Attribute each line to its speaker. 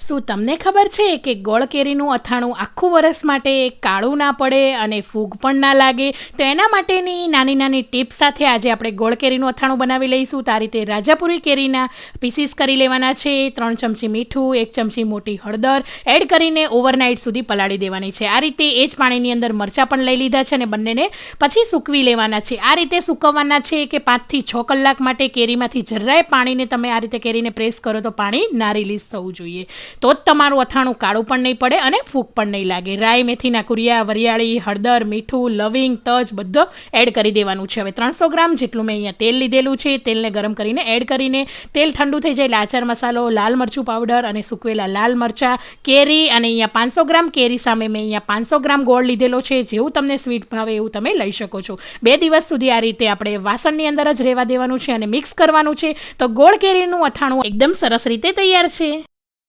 Speaker 1: શું તમને ખબર છે કે ગોળ કેરીનું અથાણું આખું વરસ માટે કાળું ના પડે અને ફૂગ પણ ના લાગે? તો એના માટેની નાની નાની ટીપ સાથે આજે આપણે ગોળ કેરીનું અથાણું બનાવી લઈશું. તો આ રીતે રાજાપુરી કેરીના પીસીસ કરી લેવાના છે. ત્રણ ચમચી મીઠું, એક ચમચી મોટી હળદર એડ કરીને ઓવરનાઇટ સુધી પલાળી દેવાની છે. આ રીતે એ જ પાણીની અંદર મરચાં પણ લઈ લીધા છે અને બંનેને પછી સૂકવી લેવાના છે. આ રીતે સૂકવવાના છે કે પાંચથી છ કલાક માટે કેરીમાંથી જરાય પાણીને તમે આ રીતે કેરીને પ્રેસ કરો તો પાણી ના રિલીઝ થવું જોઈએ. તો જ તમારું અથાણું કાળું પણ નહીં પડે અને ફૂગ પણ નહીં લાગે. રાઈ, મેથીના કુરિયા, વરિયાળી, હળદર, મીઠું, લવિંગ, તજ બધો એડ કરી દેવાનું છે. હવે ત્રણસો ગ્રામ જેટલું મેં અહીંયા તેલ લીધેલું છે. તેલને ગરમ કરીને એડ કરીને તેલ ઠંડુ થઈ જાય લાચાર મસાલો, લાલ મરચું પાવડર અને સૂકવેલા લાલ મરચાં, કેરી અને અહીંયા પાંચસો ગ્રામ કેરી સામે મેં અહીંયા પાંચસો ગ્રામ ગોળ લીધેલો છે. જેવું તમને સ્વીટ ભાવે એવું તમે લઈ શકો છો. બે દિવસ સુધી આ રીતે આપણે વાસણની અંદર જ રહેવા દેવાનું છે અને મિક્સ કરવાનું છે. તો ગોળ કેરીનું અથાણું એકદમ સરસ રીતે તૈયાર છે.